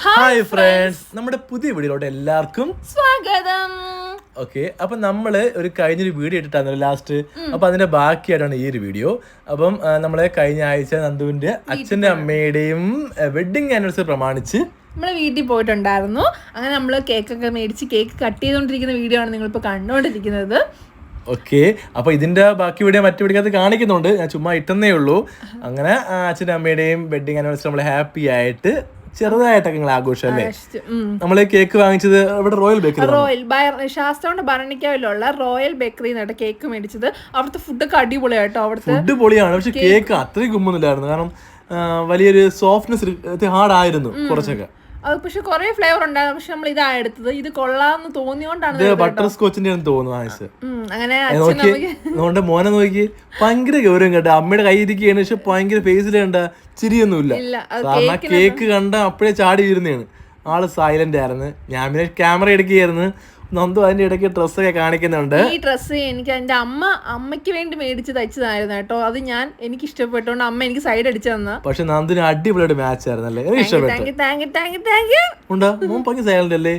Hi friends നമ്മുടെ പുതിയ വീഡിയോയിലോട്ട് എല്ലാവർക്കും സ്വാഗതം. ഓക്കെ അപ്പൊ നമ്മൾ ഒരു കഴിഞ്ഞൊരു വീഡിയോ ഇട്ടിട്ടാണ് ലാസ്റ്റ് അപ്പൊ അതിന്റെ ബാക്കിയായിട്ടാണ് ഈ ഒരു വീഡിയോ. അപ്പം നമ്മളെ കഴിഞ്ഞ ആഴ്ച നന്ദുവിന്റെ അച്ഛന്റെ അമ്മയുടെയും വെഡിങ് ആനിവേഴ്സറി പ്രമാണിച്ച് നമ്മളെ വീട്ടിൽ പോയിട്ടുണ്ടായിരുന്നു. അങ്ങനെ നമ്മൾ കേക്കൊക്കെ മേടിച്ച് കേക്ക് കട്ട് ചെയ്തുകൊണ്ടിരിക്കുന്ന വീഡിയോ ആണ് നിങ്ങൾ നിങ്ങളിപ്പോൾ കണ്ടുകൊണ്ടിരിക്കുന്നത് ഓക്കെ അപ്പൊ ഇതിന്റെ ബാക്കി വീഡിയോ മറ്റു വീഡിയോ കാണിക്കുന്നുണ്ട്. ഞാൻ ചുമ്മാ ഇട്ടെന്നേ ഉള്ളൂ. അങ്ങനെ അച്ഛൻ അച്ഛന്റെ അമ്മയുടെയും വെഡിങ് ആനിവേഴ്സറി നമ്മൾ ഹാപ്പി ആയിട്ട് ചെറുതായിട്ടൊക്കെ നിങ്ങൾ ആഘോഷം അല്ലേ നമ്മൾ കേക്ക് വാങ്ങിച്ചത് ഇവിടെ റോയൽ ബേക്കറി റോയൽ ശാസ്ത്രയുടെ ഭരണിക്കാവിലുള്ള റോയൽ ബേക്കറി എന്നിട്ട് കേക്ക് മേടിച്ചത്. അവിടുത്തെ ഫുഡൊക്കെ അടിപൊളിയായിട്ടോ അവിടുത്തെ ഫുഡ് പൊളിയാണ്. പക്ഷെ കേക്ക് അത്രയും കുമ്പൊന്നുമില്ലായിരുന്നു കാരണം വലിയൊരു സോഫ്റ്റ്നെസ് ഹാർഡ് ആയിരുന്നു കുറച്ചൊക്കെ. പക്ഷെ കുറെ ഫ്ലേവർ ഉണ്ടായിരുന്നു. പക്ഷെ നമ്മൾ ഇതാ എടുത്തത്. ഇത് കൊള്ളാന്ന് തോന്നിയോണ്ടാണ് ബട്ടർ സ്കോച്ചിന്റെ തോന്നുന്നു അങ്ങനെ നോക്കി. മോനെ നോക്കി. ഭയങ്കര ഗൗരവം കേട്ടോ. അമ്മയുടെ കൈ ഇരിക്കുകയാണ് പക്ഷെ ഭയങ്കര ഫേസിൽ കണ്ട ചിരിയൊന്നുമില്ല. ഇല്ല കാരണം കേക്ക് കണ്ട അപ്പോഴേ ചാടി വീരുന്നതാണ് ആൾ സൈലന്റ് ആയിരുന്നു. ഞാൻ പിന്നെ ക്യാമറ എടുക്കുകയായിരുന്നു. നന്ദു അതിന്റെ ഇടയ്ക്ക് ഡ്രസ്സൊക്കെ കാണിക്കുന്നുണ്ട്. ഈ ഡ്രസ്സ് എനിക്ക് എന്റെ അമ്മ അമ്മയ്ക്ക് വേണ്ടി മേടിച്ച് തയ്ച്ചതായിരുന്നു കേട്ടോ. അത് ഞാൻ എനിക്ക് ഇഷ്ടപ്പെട്ടോണ്ട് അമ്മ എനിക്ക് സൈഡ് അടിച്ചു തന്ന. പക്ഷെ നന്ദുന് അടിപൊളിയായിട്ട് മാച്ച് ആയിരുന്നല്ലേ? അല്ലേ ഇഷ്ടപ്പെട്ടു. സൈലന്റ് അല്ലേ?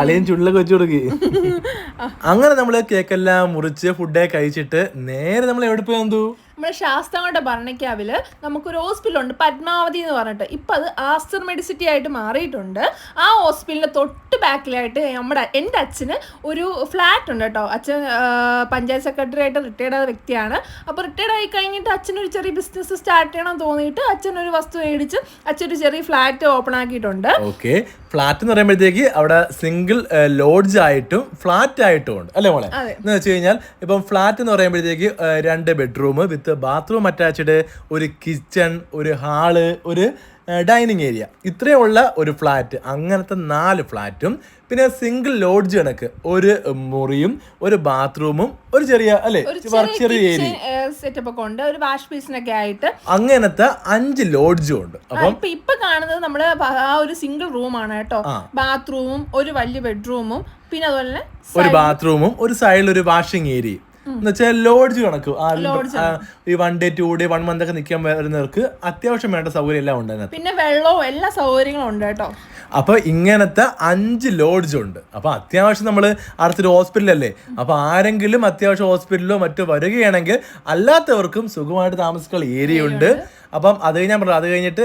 അളിയൻ ചുള്ളിലൊക്കെ വെച്ചു കൊടുക്കി. അങ്ങനെ നമ്മൾ കേക്കെല്ലാം മുറിച്ച് ഫുഡൊക്കെ കഴിച്ചിട്ട് നേരെ നമ്മൾ എവിടെ പോയി നന്ദു? നമ്മുടെ ശാസ്ത്രങ്ങളുടെ ഭരണക്കാവിൽ നമുക്കൊരു ഹോസ്പിറ്റലുണ്ട് പത്മാവതി എന്ന് പറഞ്ഞിട്ട്. ഇപ്പം അത് ആസ്റ്റർ മെഡിസിറ്റി ആയിട്ട് മാറിയിട്ടുണ്ട്. ആ ഹോസ്പിറ്റലിന്റെ തൊട്ട് ബാക്കിലായിട്ട് നമ്മുടെ എന്റെ അച്ഛന് ഒരു ഫ്ലാറ്റ് ഉണ്ട് കേട്ടോ. അച്ഛൻ പഞ്ചായത്ത് സെക്രട്ടറി ആയിട്ട് റിട്ടയർഡ് ആയ വ്യക്തിയാണ്. അപ്പോൾ റിട്ടയർഡ് ആയി കഴിഞ്ഞിട്ട് അച്ഛനൊരു ചെറിയ ബിസിനസ് സ്റ്റാർട്ട് ചെയ്യണം തോന്നിയിട്ട് അച്ഛൻ ഒരു വസ്തു മേടിച്ച് അച്ഛൻ ഒരു ചെറിയ ഫ്ലാറ്റ് ഓപ്പൺ ആക്കിയിട്ടുണ്ട്. ഓക്കെ ഫ്ലാറ്റ് എന്ന് പറയുമ്പോഴത്തേക്ക് അവിടെ സിംഗിൾ ലോഡ്ജ് ആയിട്ടും ഫ്ലാറ്റ് ആയിട്ടും ഉണ്ട്. അല്ലേ മോളെ? എന്ന് വെച്ച് കഴിഞ്ഞാൽ ഇപ്പം ഫ്ലാറ്റ് എന്ന് പറയുമ്പോഴത്തേക്ക് രണ്ട് ബെഡ്റൂം വിത്ത് ബാത്റൂം അറ്റാച്ച്ഡ് ഒരു കിച്ചൺ ഒരു ഹാൾ ഒരു ഡൈനിങ് ഏരിയ. ഇത്രയുള്ള ഒരു ഫ്ലാറ്റ് അങ്ങനത്തെ നാല് ഫ്ലാറ്റും പിന്നെ സിംഗിൾ ലോഡ്ജ് കണക്ക്. ഒരു മുറിയും ഒരു ബാത്റൂമും ഒരു ചെറിയ അല്ലെ ചെറിയ ഏരിയ സെറ്റപ്പ് ഒക്കെ ഉണ്ട്. ഒരു വാഷ് ബേസിനൊക്കെ ആയിട്ട്. അങ്ങനത്തെ അഞ്ച് ലോഡ്ജും ഉണ്ട്. അപ്പൊ ഇപ്പൊ ഇപ്പൊ കാണുന്നത് നമ്മുടെ ആ ഒരു സിംഗിൾ റൂമാണ് കേട്ടോ. ബാത്റൂമും ഒരു വലിയ ബെഡ്റൂമും പിന്നെ അതുപോലെ ഒരു ബാത്റൂമും ഒരു സൈഡിൽ ഒരു വാഷിംഗ് ഏരിയയും എന്ന് വെച്ചാൽ ലോഡ്ജ് കണക്ക്. ഈ one day two day one month ഒക്കെ നിൽക്കാൻ വരുന്നവർക്ക് അത്യാവശ്യം വേണ്ട സൗകര്യം എല്ലാം ഉണ്ട് അതിനകത്ത്. പിന്നെ വെള്ളവും എല്ലാ സൗകര്യങ്ങളും ഉണ്ട് കേട്ടോ. അപ്പൊ ഇങ്ങനത്തെ അഞ്ച് ലോഡ്ജ് ഉണ്ട്. അപ്പൊ അത്യാവശ്യം നമ്മൾ അടുത്തൊരു ഹോസ്പിറ്റലല്ലേ അപ്പൊ ആരെങ്കിലും അത്യാവശ്യം ഹോസ്പിറ്റലിലോ മറ്റോ വരികയാണെങ്കിൽ അല്ലാത്തവർക്കും സുഖമായിട്ട് താമസിക്കാനുള്ള ഏരിയ ഉണ്ട്. അപ്പം അത് ഞാൻ പറഞ്ഞു അത് കഴിഞ്ഞിട്ട്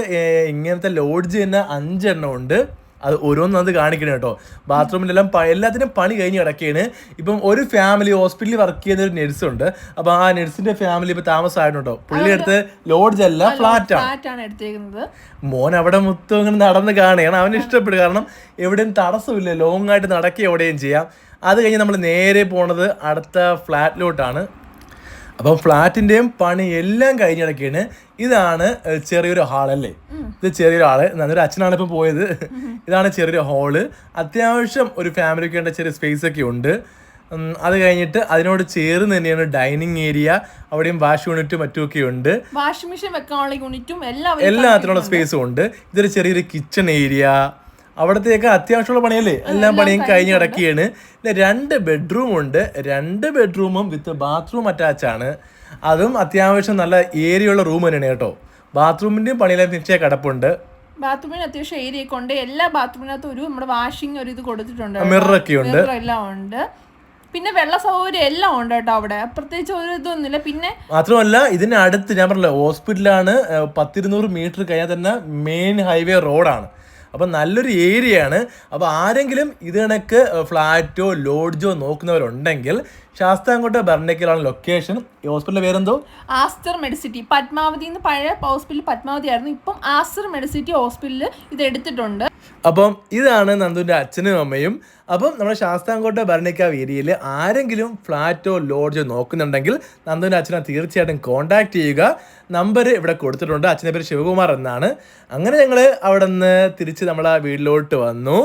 ഇങ്ങനത്തെ ലോഡ്ജ് തന്നെ അഞ്ചെണ്ണം ഉണ്ട്. അത് ഓരോന്നത് അത് കാണിക്കണം കേട്ടോ. ബാത്റൂമിലെല്ലാം എല്ലാത്തിനും പണി കഴിഞ്ഞ് കിടക്കുകയാണ് ഇപ്പം ഒരു ഫാമിലി ഹോസ്പിറ്റലിൽ വർക്ക് ചെയ്യുന്ന ഒരു നഴ്സ് ഉണ്ട്. അപ്പൊ ആ നഴ്സിന്റെ ഫാമിലി ഇപ്പൊ താമസമായിട്ടുണ്ടോ പുള്ളി അടുത്ത് ലോഡ്ജ് അല്ല ഫ്ലാറ്റാണ് ആണ്. ഫ്ലാറ്റ് ആണ് എടുത്തേക്കുന്നത്. മോൻ അവിടെ മൊത്തം ഇങ്ങനെ നടന്ന് കാണുകയാണ്. അവന് ഇഷ്ടപ്പെടും കാരണം എവിടെയും തടസ്സമില്ല. ലോങ് ആയിട്ട് നടക്കുക എവിടെയും ചെയ്യാം. അത് കഴിഞ്ഞ് നമ്മൾ നേരെ പോണത് അടുത്ത ഫ്ലാറ്റിലോട്ടാണ് അപ്പം ഫ്ലാറ്റിന്റെയും പണി എല്ലാം കഴിഞ്ഞ് കിടക്കുകയാണ് ഇതാണ് ചെറിയൊരു ഹാളല്ലേ ഇത് ചെറിയൊരു ഹാൾ. നല്ലൊരു അച്ഛനാണ് ഇപ്പം പോയത്. ഇതാണ് ചെറിയൊരു ഹാൾ. അത്യാവശ്യം ഒരു ഫാമിലിക്ക് വേണ്ട ചെറിയ സ്പേസ് ഒക്കെ ഉണ്ട്. അത് കഴിഞ്ഞിട്ട് അതിനോട് ചേർന്ന് തന്നെയാണ് ഡൈനിങ് ഏരിയ. അവിടെയും വാഷ് യൂണിറ്റും മറ്റുമൊക്കെ ഉണ്ട്. വാഷിംഗ് മെഷീൻ വെക്കാനുള്ള യൂണിറ്റും എല്ലാം എല്ലാത്തിനുള്ള സ്പേസും ഉണ്ട്. ഇതൊരു ചെറിയൊരു കിച്ചൺ ഏരിയ അവിടത്തേക്ക് അത്യാവശ്യമുള്ള പണിയല്ലേ? എല്ലാം പണിയും കഴിഞ്ഞ് കിടക്കുകയാണ്. പിന്നെ രണ്ട് ബെഡ്റൂം ഉണ്ട്. രണ്ട് ബെഡ്റൂമും വിത്ത് ബാത്റൂം അറ്റാച്ച് ആണ്. അതും അത്യാവശ്യം നല്ല ഏരിയ ഉള്ള റൂം തന്നെയാണ് കേട്ടോ. ബാത്റൂമിന്റെയും പണിയെല്ലാം തിരിച്ചേ കിടപ്പുണ്ട്. ബാത്റൂമിന് അത്യാവശ്യം ഏരിയ കൊണ്ട് എല്ലാ ബാത്റൂമിനകത്തും ഒരു നമ്മുടെ വാഷിംഗ് ഒരു ഇത് കൊടുത്തിട്ടുണ്ട് മിററൊക്കെ ഉണ്ട്. എല്ലാം ഉണ്ട്. പിന്നെ വെള്ള സൗകര്യം എല്ലാം ഉണ്ട് കേട്ടോ അവിടെ. പ്രത്യേകിച്ച് ഒരു ഇതൊന്നുമില്ല. പിന്നെ മാത്രമല്ല ഇതിന് അടുത്ത് ഞാൻ പറഞ്ഞില്ല ഹോസ്പിറ്റലാണ് പത്തിരുന്നൂറ് മീറ്റർ കഴിഞ്ഞാൽ തന്നെ മെയിൻ ഹൈവേ റോഡാണ് അപ്പം നല്ലൊരു ഏരിയയാണ്. അപ്പോൾ ആരെങ്കിലും ഇത് കണക്ക് ഫ്ലാറ്റോ ലോഡ്ജോ നോക്കുന്നവരുണ്ടെങ്കിൽ ശാസ്താംകോട്ട ബർണക്കിലാണ് ലൊക്കേഷൻ. ഹോസ്പിറ്റലിന്റെ പേരെന്തോ? Aster Medicity. പത്മാവതി പഴയ ഹോസ്പിറ്റൽ പത്മാവതി ആയിരുന്നു ഇപ്പം ആസ്റ്റർ മെഡിസിറ്റി ഹോസ്പിറ്റലിൽ ഇത് എടുത്തിട്ടുണ്ട്. അപ്പം ഇതാണ് നന്ദുവിന്റെ അച്ഛനും അമ്മയും. അപ്പം നമ്മുടെ ശാസ്താംകോട്ട ഭരണിക്കാവ് ഏരിയയിൽ ആരെങ്കിലും ഫ്ലാറ്റോ ലോഡ്ജോ നോക്കുന്നുണ്ടെങ്കിൽ നന്ദുവിന്റെ അച്ഛനെ തീർച്ചയായിട്ടും കോൺടാക്ട് ചെയ്യുക. നമ്പർ ഇവിടെ കൊടുത്തിട്ടുണ്ട്. അച്ഛന്റെ പേര് ശിവകുമാർ എന്നാണ്. അങ്ങനെ ഞങ്ങൾ അവിടെ നിന്ന് തിരിച്ച് നമ്മളെ വീട്ടിലോട്ട് വന്നു.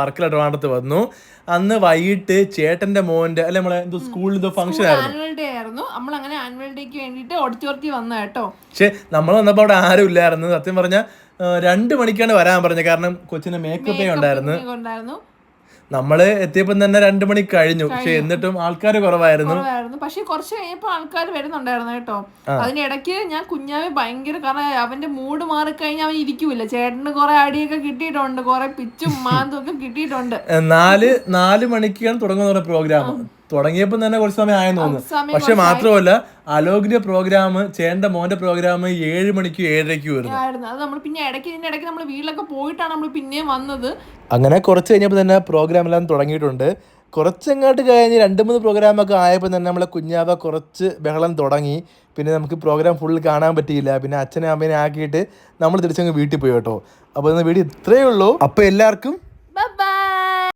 വർക്കല ട്രിവാണ്ടത്ത് വന്നു. അന്ന് വൈകിട്ട് ചേട്ടന്റെ മോന്റെ അല്ലെ നമ്മളെ എന്തോ സ്കൂളിൽ എന്തോ ഫംഗ്ഷൻ ആയിരുന്നു. നമ്മൾ അങ്ങനെ ആനുവൽ ഡേക്ക് വേണ്ടിയിട്ട് ഓഡിറ്റോറിയത്തിൽ വന്നു കേട്ടോ. പക്ഷെ നമ്മൾ വന്നപ്പോൾ അവിടെ ആരും ഇല്ലായിരുന്നു സത്യം പറഞ്ഞാൽ രണ്ട് മണിക്കാണ് വരാൻ പറഞ്ഞത്. കാരണം കൊച്ചിന് മേക്കപ്പ് ഉണ്ടായിരുന്നു. ഉണ്ടായിരുന്നു. നമ്മൾ എത്തിയപ്പം തന്നെ രണ്ടു മണി കഴിഞ്ഞു. പക്ഷെ എന്നിട്ടും ആൾക്കാർ കുറവായിരുന്നു. കുറവായിരുന്നു. പക്ഷെ കുറച്ച് കഴിഞ്ഞപ്പോ ആൾക്കാർ വരുന്നുണ്ടായിരുന്നു കേട്ടോ. അതിനിടയ്ക്ക് ഞാൻ കുഞ്ഞാവി ഭയങ്കര കാരണം അവന്റെ മൂഡ് മാറിക്കഴിഞ്ഞാൽ അവൻ ഇരിക്കൂല ചേട്ടന് കുറെ അടിയൊക്കെ കിട്ടിയിട്ടുണ്ട്. കുറെ പിച്ചും മാന്തും ഒക്കെ കിട്ടിയിട്ടുണ്ട്. നാല് നാല് മണിക്കാണ് തുടങ്ങുന്ന പ്രോഗ്രാം തുടങ്ങിയപ്പോൾ തന്നെ കുറച്ച് സമയം ആയെന്ന് തോന്നുന്നു. പക്ഷെ മാത്രമല്ല അലോകിന്റെ പ്രോഗ്രാം ചേണ്ട മോന്റെ പ്രോഗ്രാം ഏഴ് മണിക്ക് ഏഴരയ്ക്ക് വരുന്നു. അത് നമ്മൾ പിന്നെ ഇടയ്ക്ക് ഇതിന്റെ ഇടയ്ക്ക് നമ്മൾ വീട്ടിലൊക്കെ പോയിട്ടാണ് നമ്മൾ പിന്നെയും വന്നത്. അങ്ങനെ കുറച്ച് കഴിഞ്ഞപ്പോൾ തന്നെ പ്രോഗ്രാം എല്ലാം തുടങ്ങിയിട്ടുണ്ട്. കുറച്ചങ്ങോട്ട് കഴിഞ്ഞ് രണ്ട് മൂന്ന് പ്രോഗ്രാം ഒക്കെ ആയപ്പോൾ തന്നെ നമ്മളെ കുഞ്ഞാവ കുറച്ച് ബഹളം തുടങ്ങി. പിന്നെ നമുക്ക് പ്രോഗ്രാം ഫുൾ കാണാൻ പറ്റിയില്ല. പിന്നെ അച്ഛനെ അമ്മേനെ ആക്കിയിട്ട് നമ്മൾ തിരിച്ചങ്ങ് വീട്ടിൽ പോയി കേട്ടോ. അപ്പോൾ വീട്ടിൽ വീഡിയോ ഇത്രയേ ഉള്ളൂ. അപ്പോൾ എല്ലാവർക്കും